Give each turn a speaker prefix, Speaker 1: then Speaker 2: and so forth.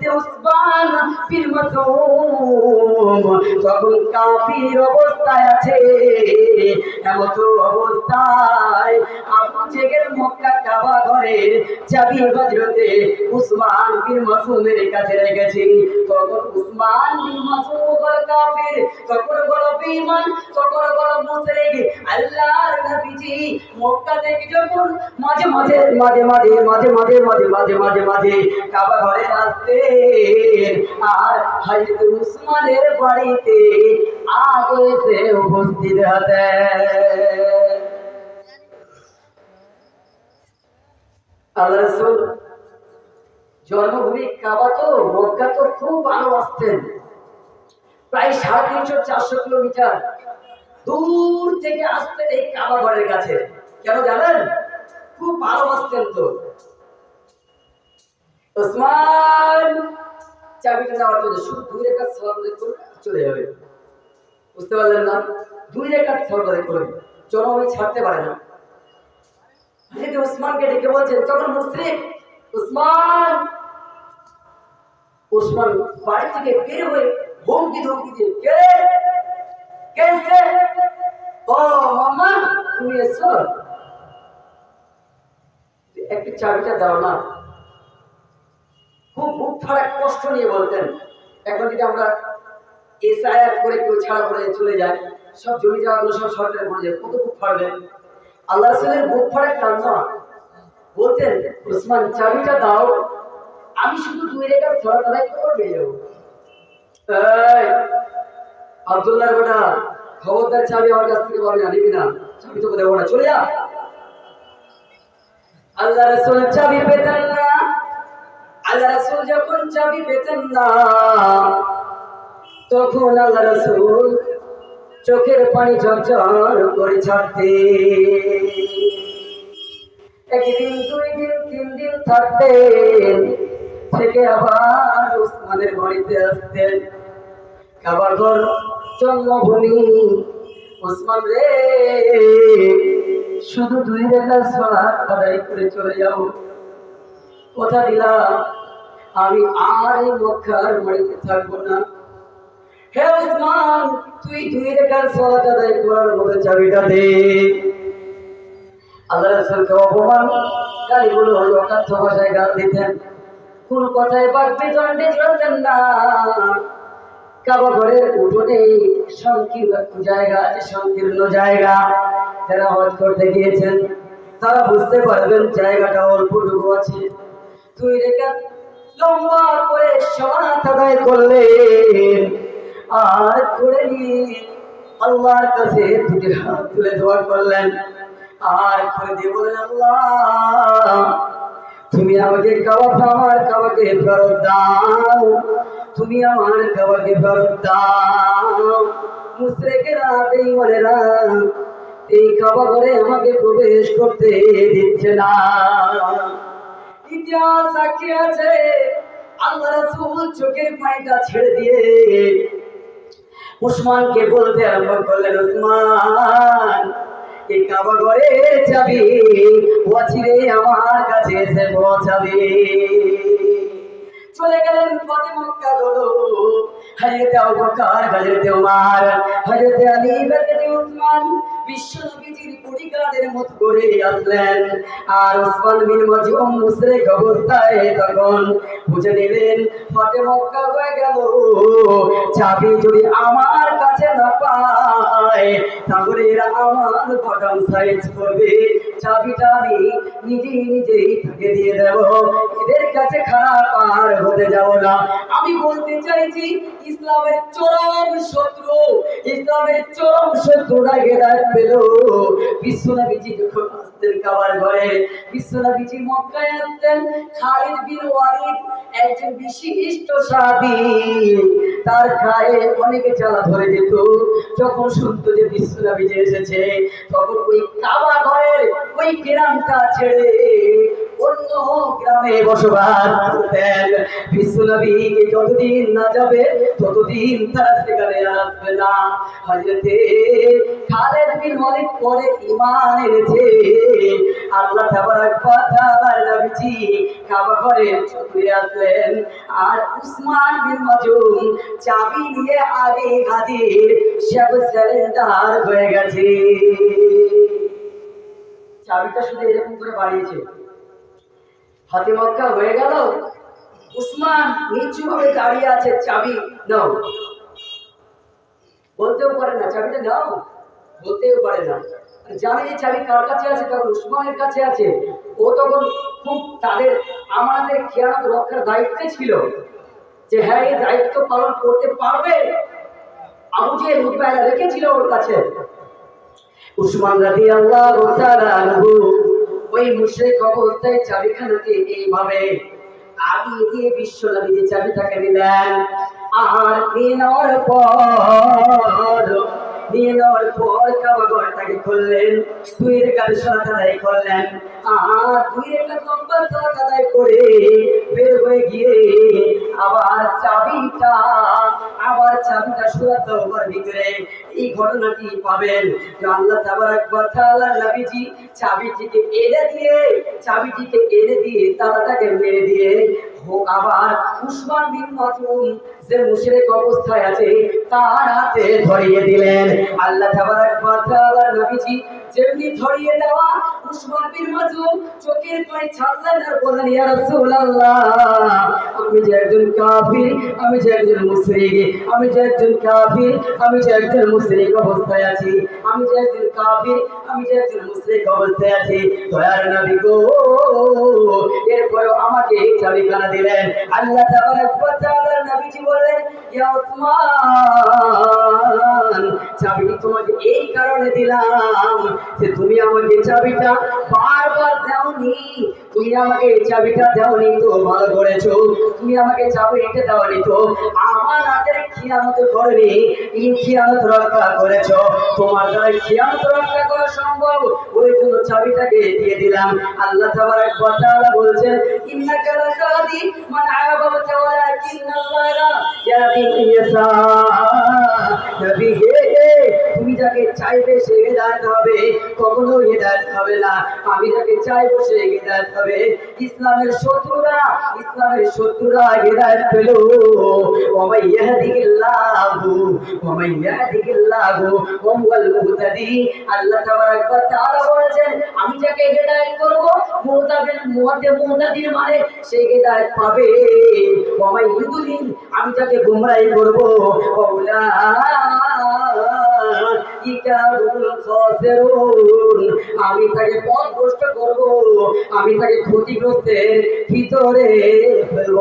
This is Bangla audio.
Speaker 1: Deus, vamos. তখন কাফির অবস্থায় আছে। এমন অবস্থায় আবু জেগের মক্কা কাবা ঘরের চাবি উসমান কাছে তখন উসমান কাফির, তখন তখন আল্লাহর নবীজি মক্কা থেকে যখন মাঝে মাঝে মাঝে মাঝে মাঝে মাঝে মাঝে মাঝে মাঝে মাঝে কাবা ঘরে আসতেন উসমানের বাড়িতে আগে উপস্থিত হতেন জন্মভূমি কাবা তো, মক্কা তো খুব ভালোবাসতেন প্রায় সাড়ে তিনশো, চারশো কিলোমিটার দূর থেকে আসতেন এই কাবা ঘরের কাছে। কেন জানেন? খুব ভালোবাসতেন তো। ওসমান চাবিটা নেওয়ার জন্য শুধু দুই রেখা করে চলে যাবে। বুঝতে পারলেন না? দুই রেখা জনগণ ছাড়তে পারে না। যদি ডেকে বলছেন তখন মুসলিম? বাড়ি থেকে বের হয়ে হুমকি ধমকি দিয়ে, কে কে এসছে? ও তুমি এসছো? একটু চাবিটা দাও না। খুব বুক ফাড়া কষ্ট নিয়ে বলতেন। এখন যদি আমরা এসআইআর করে কেউ ছাড়া করে চলে যায় সব জমি জায়গাগুলো সব সরকারের পড়ে যায় কত বুক ফাড়বেন আল্লাহ রসুলের বুক ফাড়া কান্না। বলতেন উসমান চাবিটা দাও আমি শুধু দুই রেখা ছড়া তারাই করে পেয়ে যাব? এই, আব্দুল্লাহর বেটা খবরদার চাবি আমার কাছ থেকে পাবি না নিবি না। চাবি তোকে দেবো না চলে যা। আল্লাহ রসুল চাবি পেতেন না। আল্লাহ রসুল যখন চাবি পেতেন না, তখন আল্লাহ রসুল চোখের পানি ঝরঝর করে ছাড়তে একদিন দুই দিন তিন দিন থাকতেন, থেকে আবার উসমানের বাড়িতে আসতেন। খাবার ঘর জন্মভূমি, উসমান রে, শুধু দুই রেখা সালাত আদায় করে চলে যাও কথা দিলাম। আমি আর এই মক্কার বাড়িতে থাকব না। হে উসমান তুই দুই রেখার সালাত আদায় করার মতো চাবিটা দে। আল্লাহ রাসূলকে অপমান, গালিগুলো হলো অকার্য ভাষায় গাল দিতেন। কোন কথায় বাড়বে দণ্ডে চলতেন না। কাবা ঘরের উঠোনে সংকীর্ণ জায়গা আছে, সংকীর্ণ জায়গা। যারা হজ করতে গিয়েছেন, তারা বুঝতে পারবেন জায়গাটা অল্পটুকু আছে। তুই রেখা লম্বা করে সমাত আদায় করলেন। আর করে আল্লাহর কাছে দুটি হাত তুলে দোয়া করলেন। আর করে দিয়ে বলেন আল্লাহ, তুমি আমাকে কাবাটা আমার কাবাকে ফেরত দাও। তুমি আমার কাবাকে ফেরত দাও। মুসরেকেরা বেঈমানেরা এই কাবা করে আমাকে প্রবেশ করতে দিচ্ছে না। ইতিহাস আছে। আল্লাহ রাসূল চোখের পানিটা ছেড়ে দিয়ে উসমানকে বলতে আরম্ভ করলেন, উসমান কাবা আমার কাছে এসে চলে গেলেন পথে মক্কা গুলো। হযরত আবু বকর ওমর আলী উসমান বিশ্ব আর ওসমান বিন মজুম মুশরিক তখন বুঝে নিলেন পথে মক্কা গেল। চাবি যদি আমার কাছে না পায় তাহলে এরা আমার বটন সাইজ করবে। চাবিটা আমি নিজেই নিজেই তাকে দিয়ে দেব। এদের কাছে খারাপ আর হতে যাব না। আমি বলতে চাইছি, ইসলামের চরম শত্রু, ইসলামের চরম শত্রুরা গেদার পেল? বিশ্বনবীজি যখন আসতেন কাবার ঘরে, বিশ্বনবীজি মক্কায় আসতেন। খালিদ বিন ওয়ালিদ একজন বিশিষ্ট সাহাবী। তার গায়ে অনেকে জ্বালা ধরে যেত। যখন শুনতো যে বিশ্বনবীজি এসেছে, তখন ওই কাবা ঘরের ওই কেরামটা ছেড়ে অন্য গ্রামে বসবাস করতেন। বিশ্বনবীকে যতদিন না যাবে, ততদিন তারা সেখানে আসবে না। হজরতে খালেদ বিন ওয়ালিদ পরে ঈমান এনেছে। আল্লাহ তাবারাক ওয়া নবীজি কাবা ঘরে চলে আসলেন। আর উসমান বিন মাজুম চাবি নিয়ে আগে হাজির, সব সিলিন্ডার হয়ে গেছে। চাবিটা শুধু এরকম করে বাড়িয়েছে। হাতে মক্কা হয়ে গেল। উসমান নিচু ভাবে দাঁড়িয়ে আছে, চাবি নাও। বলতেও পারে না, চাবিটা নাও। বলতেও পারে না। জানে যে চাবি কার কাছে আছে তখন উসমানের কাছে আছে? ও তখন খুব তাদের আমাদের খেয়াল রক্ষার দায়িত্বে ছিল যে হ্যাঁ এই দায়িত্ব পালন করতে পারবে। আবু যে রেখেছিল ওর কাছে। উসমান রাদিয়াল্লাহু আল্লাহ ওই অবস্থায় চাবিখানাকে এইভাবে আগিয়ে দিয়ে বিশ্ব নবীজি চাবিটাকে আর পর নিয়ে পর খুললেন দুই রেখার সালাত আদায় করলেন। আর দুই রেখা লম্বা সালাত আদায় করে বের হয়ে গিয়ে আবার চাবিটা চাবিটা সুরাত ভিতরে এই ঘটনাটি পাবেন। আল্লাহ তাআলা নবীজি চাবিটিকে দিয়ে চাবিটিকে দিয়ে তালাটাকে মেরে দিয়ে আবার উসমান বিন যে মুশরিক অবস্থায় আছে, তার হাতে ধরিয়ে দিলেন। আল্লাহ তাবারাক ওয়া তাআলা নবীজি যেমনি ধরিয়ে দেওয়া উসমান বিন চোখের পানি ছাড়লেন আর বললেন ইয়া রাসূলুল্লাহ। আমি যে একজন কাফির, আমি যে একজন মুশরিক, আমি যে একজন কাফির, আমি যে একজন মুশরিক অবস্থায় আছি। আমি যে একজন কাফির, আমি যে একজন মুশরিক অবস্থায় আছি। দয়ার নবী গো, এরপরেও আমাকে এই চাবিখানা দিলেন। আল্লাহ তাবারাক ওয়া নবীজি বললেন, ইয়া উসমান চাবিটি তোমাকে এই কারণে দিলাম যে তুমি আমাকে চাবিটা বারবার দাওনি, তুমি আমাকে চাবিটা দাওনি তো, ভালো করেছ। তুমি আমাকে চাবি রেখে দাওনি তো, আমার হাতের খিয়ামত করেনি এই খিয়ামত রক্ষা করেছ। তোমার দ্বারা খিয়ামত রক্ষা করা সম্ভব। ওই জন্য চাবিটাকে দিয়ে দিলাম। আল্লাহ তাবারাক ওয়া তাআলা বলছেন, ইন্নাকা লাতাদি মান আবাদতা ওয়ালাকিন্নাল্লাহা ইয়াহদি মান ইয়াশা। নবী যাকে চাইবে সে হেদায়েত হবে কখনো হেদায়েত হবে না। আমি যাকে চাইব সে হেদায়েত হবে। ইসলামের শত্রুরা ইসলামের শত্রুরা হেদায়েত পেল। ওমাই ইয়াহদিকিল্লাহু ওমাই ইয়াহদিকিল্লাহু ওয়াল মুহতাদি আল্লাহ তাবারাক ওয়া তাআলা বলেছেন, আমি যাকে হেদায়েত করব, মুহতাদির মুহতে মুহতাদির মানে সে হেদায়েত পাবে। ওমাই ইউদলিল আমি যাকে গুমরাহি করব। ওলা আমি তাকে পথভ্রষ্ট করব আমি তাকে ক্ষতিগ্রস্তের ভিতরে ফেলব।